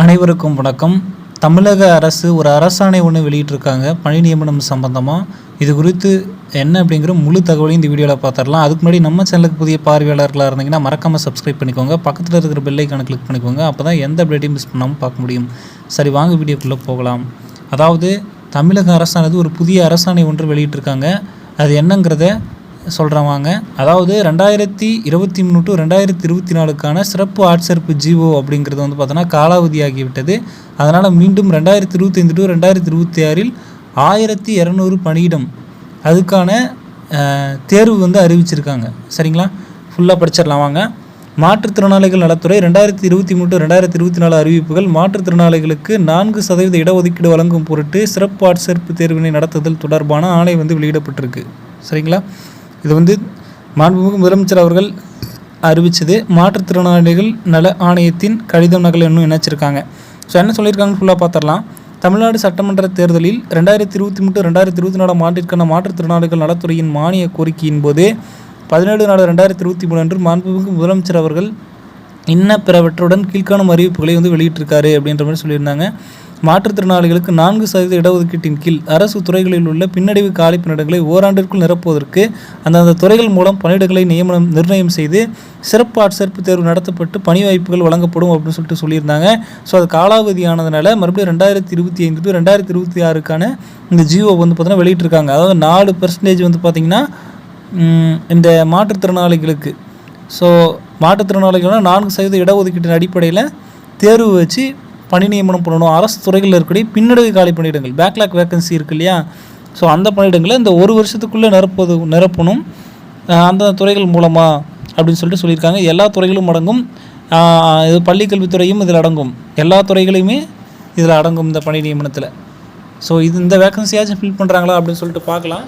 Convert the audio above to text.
அனைவருக்கும் வணக்கம். தமிழக அரசு ஒரு அரசாணை ஒன்று வெளியிட்டிருக்காங்க. பணி நியமனம் சம்பந்தமாக இது குறித்து என்ன அப்படிங்கிற முழு தகவலையும் இந்த வீடியோவில் பார்த்துடலாம் அதுக்கு முன்னாடி நம்ம சேனலுக்கு புதிய பார்வையாளர்களாக இருந்தீங்கன்னா மறக்காமல் சப்ஸ்கிரைப் பண்ணிக்கோங்க. பக்கத்தில் இருக்கிற பெல்லைக்கான கிளிக் பண்ணிக்கோங்க. அப்போ தான் எந்த அப்டேட்டையும் மிஸ் பண்ணாமல் பார்க்க முடியும். சரி வாங்க வீடியோக்குள்ளே போகலாம். அதாவது தமிழக அரசானது ஒரு புதிய அரசாணை ஒன்று வெளியிட்டிருக்காங்க. அது என்னங்கிறத சொல்கிறேன் வாங்க அதாவது ரெண்டாயிரத்தி இருபத்தி மூணு டு ரெண்டாயிரத்தி இருபத்தி நாலுக்கான சிறப்பு ஆட்சேர்ப்பு ஜிஓ அப்படிங்கிறது வந்து பார்த்தோன்னா காலாவதியாகிவிட்டது அதனால் மீண்டும் ரெண்டாயிரத்தி இருபத்தைந்து டு ரெண்டாயிரத்தி இருபத்தி ஆறில் ஆயிரத்தி இரநூறு பணியிடம் அதுக்கான தேர்வு வந்து அறிவிச்சிருக்காங்க. சரிங்களா? ஃபுல்லாக படிச்சிடலாம் வாங்க. மாற்றுத்திறனாளிகள் நலத்துறை ரெண்டாயிரத்தி இருபத்தி மூணு டு ரெண்டாயிரத்தி இருபத்தி நாலு அறிவிப்புகள் மாற்றுத்திறனாளிகளுக்கு நான்கு சதவீத இடஒதுக்கீடு வழங்கும் பொருட்டு சிறப்பு ஆட்சேர்ப்பு தேர்வினை நடத்துதல் தொடர்பான ஆணை வந்து வெளியிடப்பட்டிருக்கு. சரிங்களா? இது வந்து மாண்புமிகு முதலமைச்சர் அவர்கள் அறிவித்தது மாற்றுத்திறனாளிகள் நல ஆணையத்தின் கடிதம் நகல் இன்னும் இணைச்சிருக்காங்க. ஸோ என்ன சொல்லியிருக்காங்கன்னு ஃபுல்லாக பார்த்துடலாம் தமிழ்நாடு சட்டமன்ற தேர்தலில் ரெண்டாயிரத்தி இருபத்தி மூணு ரெண்டாயிரத்தி இருபத்தி நாலாம் ஆண்டிற்கான மாற்றுத்திறனாளிகள் நலத்துறையின் மானிய கோரிக்கையின் போது பதினேழு நாலு ரெண்டாயிரத்தி இருபத்தி மூணு அன்று மாண்புமிகு முதலமைச்சர் அவர்கள் இன்ன பிறவற்றுடன் கீழ்காணும் அறிவிப்புகளை வந்து வெளியிட்டிருக்காரு அப்படின்ற மாதிரி சொல்லியிருந்தாங்க. மாற்றுத்திறனாளிகளுக்கு நான்கு சதவீத இடஒதுக்கீட்டின் கீழ் அரசு துறைகளில் உள்ள பின்னடைவு காலி பணியிடங்களை ஓராண்டிற்குள் நிரப்புவதற்கு அந்தந்த துறைகள் மூலம் பணியிடங்களை நியமனம் நிர்ணயம் செய்து சிறப்பு ஆட்சேர்ப்பு தேர்வு நடத்தப்பட்டு பணி வாய்ப்புகள் வழங்கப்படும் அப்படின்னு சொல்லிட்டு சொல்லியிருந்தாங்க. ஸோ அது காலாவதியானதுனால மறுபடியும் ரெண்டாயிரத்தி இருபத்தி ஐந்து டு ரெண்டாயிரத்தி இருபத்தி ஆறுக்கான இந்த ஜியோ வந்து பார்த்தீங்கன்னா வெளியிட்டிருக்காங்க. அதாவது நாலு பெர்சன்டேஜ் வந்து பார்த்திங்கன்னா இந்த மாற்றுத்திறனாளிகளுக்கு. ஸோ மாற்றுத்திறனாளிகள்னா நான்கு சதவீத இடஒதுக்கீட்டின் அடிப்படையில் தேர்வு வச்சு பணி நியமனம் பண்ணணும். அரசு துறைகளில் இருக்கக்கூடிய பின்னடைவு காலி பணியிடங்கள் பேக்லாக் வேகன்சி இருக்கு இல்லையா? ஸோ அந்த பணியிடங்களை இந்த ஒரு வருஷத்துக்குள்ளே நிரப்பது நிரப்பணும். அந்த துறைகள் மூலமாக அப்படின்னு சொல்லிட்டு சொல்லியிருக்காங்க. எல்லா துறைகளும் அடங்கும். இது பள்ளிக்கல்வித்துறையும் இதில் அடங்கும். எல்லா துறைகளையுமே இதில் அடங்கும் இந்த பணி நியமனத்தில். ஸோ இது இந்த வேகன்சியாச்சும் ஃபில் பண்ணுறாங்களா அப்படின்னு சொல்லிட்டு பார்க்கலாம்.